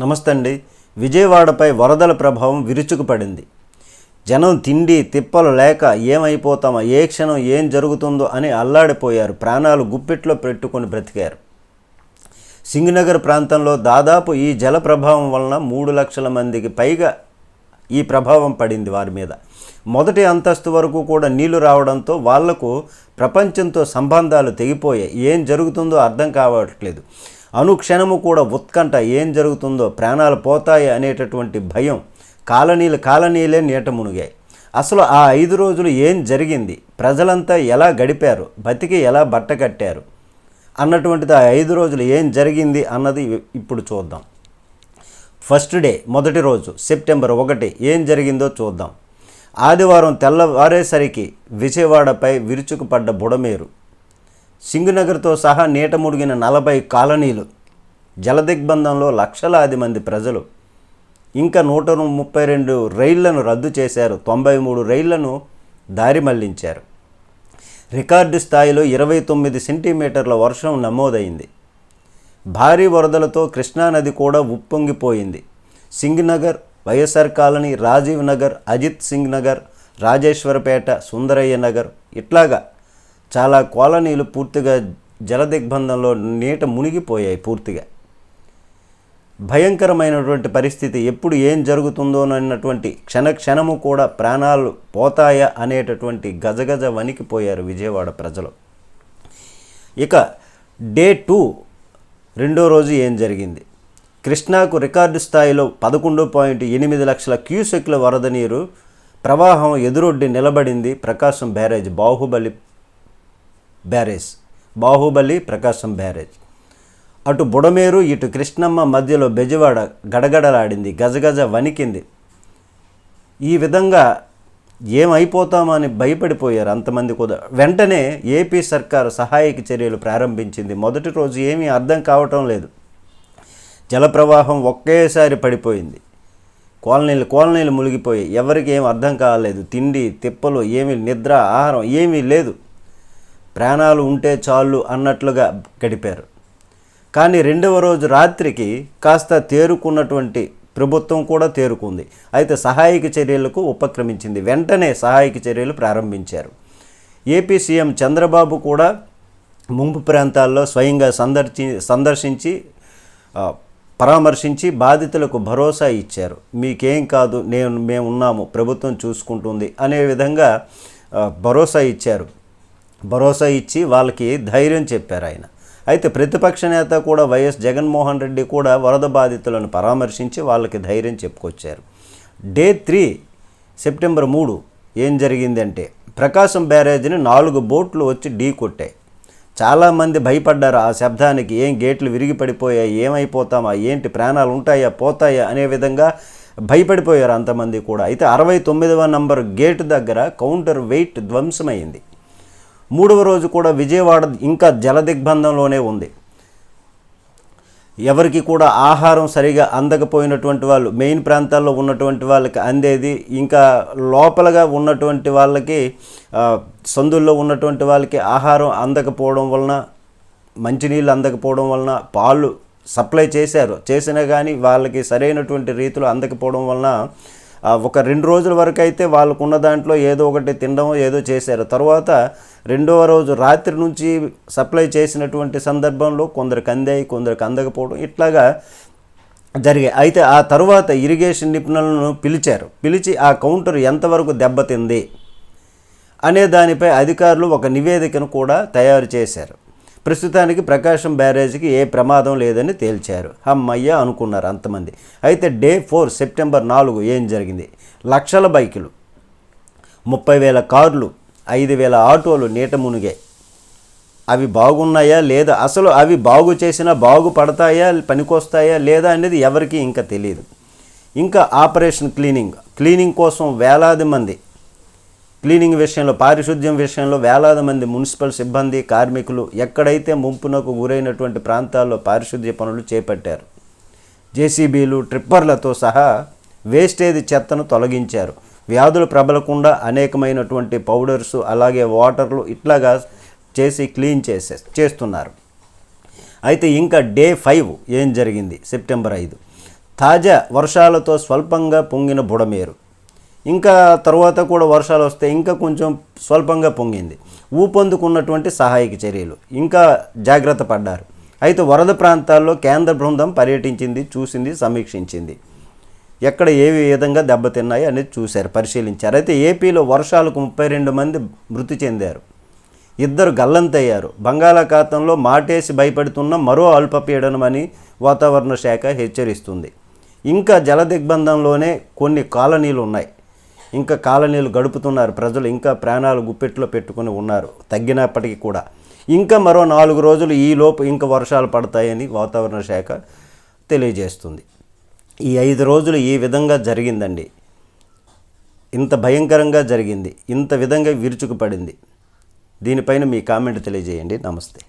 నమస్తే అండి విజయవాడపై వరదల ప్రభావం విరుచుకుపడింది. జనం తిండి తిప్పలు లేక ఏమైపోతామో ఏ క్షణం ఏం జరుగుతుందో అని అల్లాడిపోయారు. ప్రాణాలు గుప్పెట్లో పెట్టుకొని బ్రతికారు. సింగనగర్ ప్రాంతంలో దాదాపు ఈ జల ప్రభావం వలన మూడు లక్షల మందికి పైగా ఈ ప్రభావం పడింది వారి మీద. మొదటి అంతస్తు వరకు కూడా నీళ్ళు రావడంతో వాళ్ళకు ప్రపంచంతో సంబంధాలు తెగిపోయాయి. ఏం జరుగుతుందో అర్థం కావట్లేదు. అనుక్షణము కూడా ఉత్కంఠ ఏం జరుగుతుందో ప్రాణాలు పోతాయి అనేటటువంటి భయం కాలనీలు కాలనీలే నీట మునిగాయి. అసలు ఆ ఐదు రోజులు ఏం జరిగింది? ప్రజలంతా ఎలా గడిపారు? బతికి ఎలా బట్ట కట్టారు? అన్నటువంటిది ఆ ఐదు రోజులు ఏం జరిగింది అన్నది ఇప్పుడు చూద్దాం. ఫస్ట్ డే మొదటి రోజు సెప్టెంబర్ ఒకటి ఏం జరిగిందో చూద్దాం. ఆదివారం తెల్లవారేసరికి విజయవాడపై విరుచుకుపడ్డ బుడమేరు. సింగునగర్తో సహా నీట ముడిగిన నలభై కాలనీలు జలదిగ్బంధంలో లక్షలాది మంది ప్రజలు. ఇంకా నూట ముప్పై రెండు రైళ్ళను రద్దు చేశారు. తొంభై మూడు రైళ్ళను దారి మళ్ళించారు. రికార్డు స్థాయిలో ఇరవై తొమ్మిది సెంటీమీటర్ల వర్షం నమోదైంది. భారీ వరదలతో కృష్ణానది కూడా ఉప్పొంగిపోయింది. సింగ్ నగర్ వైఎస్ఆర్ కాలనీ రాజీవ్ నగర్ అజిత్ సింగ్ నగర్ రాజేశ్వరపేట సుందరయ్య నగర్ ఇట్లాగా చాలా కాలనీలు పూర్తిగా జలదిగ్బంధంలో నీట మునిగిపోయాయి పూర్తిగా. భయంకరమైనటువంటి పరిస్థితి ఎప్పుడు ఏం జరుగుతుందో అన్నటువంటి క్షణ క్షణము కూడా ప్రాణాలు పోతాయా అనేటటువంటి గజగజ వణికిపోయారు విజయవాడ ప్రజలు. ఇక డే టూ రెండో రోజు ఏం జరిగింది? కృష్ణాకు రికార్డు స్థాయిలో పదకొండు పాయింట్ ఎనిమిది లక్షల క్యూసెక్ల వరద నీరు ప్రవాహం ఎదురొడ్డి నిలబడింది. Prakasam barrage Baahubali barrage. Baahubali Prakasam barrage. అటు బుడమేరు ఇటు కృష్ణమ్మ మధ్యలో బెజవాడ గడగడలాడింది గజగజ వణికింది. ఈ విధంగా ఏమైపోతామని భయపడిపోయారు అంతమంది కూడా. వెంటనే ఏపీ సర్కారు సహాయక చర్యలు ప్రారంభించింది. మొదటి రోజు ఏమీ అర్థం కావటం లేదు. జలప్రవాహం ఒక్కేసారి ఒకేసారి పడిపోయింది. కోలనీలు కోలనీలు మునిగిపోయి ఎవరికి ఏం అర్థం కాలేదు. తిండి తిప్పలు ఏమీ నిద్ర ఆహారం ఏమీ లేదు. ప్రాణాలు ఉంటే చాలు అన్నట్లుగా గడిపారు. కానీ రెండవ రోజు రాత్రికి కాస్త తేరుకున్నటువంటి ప్రభుత్వం కూడా తేరుకుంది. అయితే సహాయక చర్యలకు ఉపక్రమించింది. వెంటనే సహాయక చర్యలు ప్రారంభించారు. ఏపీ సీఎం చంద్రబాబు కూడా ముంపు ప్రాంతాల్లో స్వయంగా సందర్శి సందర్శించి పరామర్శించి బాధితులకు భరోసా ఇచ్చారు. మీకేం కాదు నేను మేము ఉన్నాము ప్రభుత్వం చూసుకుంటుంది అనే విధంగా భరోసా ఇచ్చారు. భరోసా ఇచ్చి వాళ్ళకి ధైర్యం చెప్పారు ఆయన. అయితే ప్రతిపక్ష నేత కూడా వైఎస్ జగన్మోహన్ రెడ్డి కూడా వరద బాధితులను పరామర్శించి వాళ్ళకి ధైర్యం చెప్పుకొచ్చారు. డే త్రీ సెప్టెంబర్ మూడు ఏం జరిగిందంటే ప్రకాశం బ్యారేజ్ని నాలుగు బోట్లు వచ్చి ఢీ కొట్టాయి. చాలామంది భయపడ్డారు ఆ శబ్దానికి ఏం గేట్లు విరిగి పడిపోయాయి ఏమైపోతామా ఏంటి ప్రాణాలు ఉంటాయా పోతాయా అనే విధంగా భయపడిపోయారు అంతమంది కూడా. అయితే అరవై తొమ్మిదవ నంబర్ గేటు దగ్గర కౌంటర్ వెయిట్ ధ్వంసమైంది. మూడవ రోజు కూడా విజయవాడ ఇంకా జలదిగ్బంధంలోనే ఉంది. ఎవరికి కూడా ఆహారం సరిగా అందకపోయినటువంటి వాళ్ళు మెయిన్ ప్రాంతాల్లో ఉన్నటువంటి వాళ్ళకి అందేది ఇంకా లోపలగా ఉన్నటువంటి వాళ్ళకి సందుల్లో ఉన్నటువంటి వాళ్ళకి ఆహారం అందకపోవడం వలన మంచినీళ్ళు అందకపోవడం వలన పాలు సప్లై చేశారు. చేసినా కానీ వాళ్ళకి సరైనటువంటి రీతిలో అందకపోవడం వలన ఒక రెండు రోజుల వరకు అయితే వాళ్ళకు ఉన్న దాంట్లో ఏదో ఒకటి తినడం ఏదో చేశారు. తర్వాత రెండవ రోజు రాత్రి నుంచి సప్లై చేసినటువంటి సందర్భంలో కొందరికి అందాయి కొందరికి అందకపోవడం ఇట్లాగా జరిగాయి. అయితే ఆ తర్వాత ఇరిగేషన్ నిపుణులను పిలిచారు. పిలిచి ఆ కౌంటర్ ఎంతవరకు దెబ్బతింది అనే దానిపై అధికారులు ఒక నివేదికను కూడా తయారు చేశారు. ప్రస్తుతానికి ప్రకాశం బ్యారేజ్కి ఏ ప్రమాదం లేదని తేల్చారు. హమ్మయ్య అనుకున్నారు అంతమంది. అయితే డే ఫోర్ సెప్టెంబర్ నాలుగు ఏం జరిగింది? లక్షల బైకులు ముప్పై వేల కార్లు ఐదు వేల ఆటోలు నీట మునిగాయి. అవి బాగున్నాయా లేదా? అసలు అవి బాగు చేసినా బాగుపడతాయా పనికొస్తాయా లేదా అనేది ఎవరికీ ఇంకా తెలియదు ఇంకా ఆపరేషన్ క్లీనింగ్ క్లీనింగ్ కోసం వేలాది మంది క్లీనింగ్ విషయంలో పారిశుద్ధ్యం విషయంలో వేలాది మంది మున్సిపల్ సిబ్బంది కార్మికులు ఎక్కడైతే ముంపునకు గురైనటువంటి ప్రాంతాల్లో పారిశుద్ధ్య పనులు చేపట్టారు. జేసీబీలు ట్రిప్పర్లతో సహా వేస్టేజ్ చెత్తను తొలగించారు. వ్యాధులు ప్రబలకుండా అనేకమైనటువంటి పౌడర్స్ అలాగే వాటర్లు ఇట్లాగా చేసి క్లీన్ చేసే చేస్తున్నారు. అయితే ఇంకా డే ఫైవ్ ఏం జరిగింది? సెప్టెంబర్ ఐదు. తాజా వర్షాలతో స్వల్పంగా పొంగిన బుడమేరు. ఇంకా తర్వాత కూడా వర్షాలు వస్తే ఇంకా కొంచెం స్వల్పంగా పొంగింది. ఊపందుకున్నటువంటి సహాయక చర్యలు. ఇంకా జాగ్రత్త పడ్డారు. అయితే వరద ప్రాంతాల్లో కేంద్ర బృందం పర్యటించింది చూసింది సమీక్షించింది. ఎక్కడ ఏ విధంగా దెబ్బతిన్నాయి అనేది చూశారు పరిశీలించారు. అయితే ఏపీలో వర్షాలకు ముప్పై రెండు మంది మృతి చెందారు. ఇద్దరు గల్లంతయ్యారు. బంగాళాఖాతంలో మాటేసి భయపడుతున్న మరో అల్పపీడనం అని వాతావరణ శాఖ హెచ్చరిస్తుంది. ఇంకా జల దిగ్బంధంలోనే కొన్ని కాలనీలు ఉన్నాయి ఇంకా కాలనీలు గడుపుతున్నారు. ప్రజలు ఇంకా ప్రాణాలు గుప్పెట్లో పెట్టుకుని ఉన్నారు. తగ్గినప్పటికీ కూడా. ఇంకా మరో నాలుగు రోజులు ఈ లోపు ఇంకా వర్షాలు పడతాయని వాతావరణ శాఖ తెలియజేస్తుంది. ఈ ఐదు రోజులు ఈ విధంగా జరిగిందండి. ఇంత భయంకరంగా జరిగింది. ఇంత విధంగా విరుచుకుపడింది. దీనిపైన మీ కామెంట్ తెలియజేయండి. నమస్తే.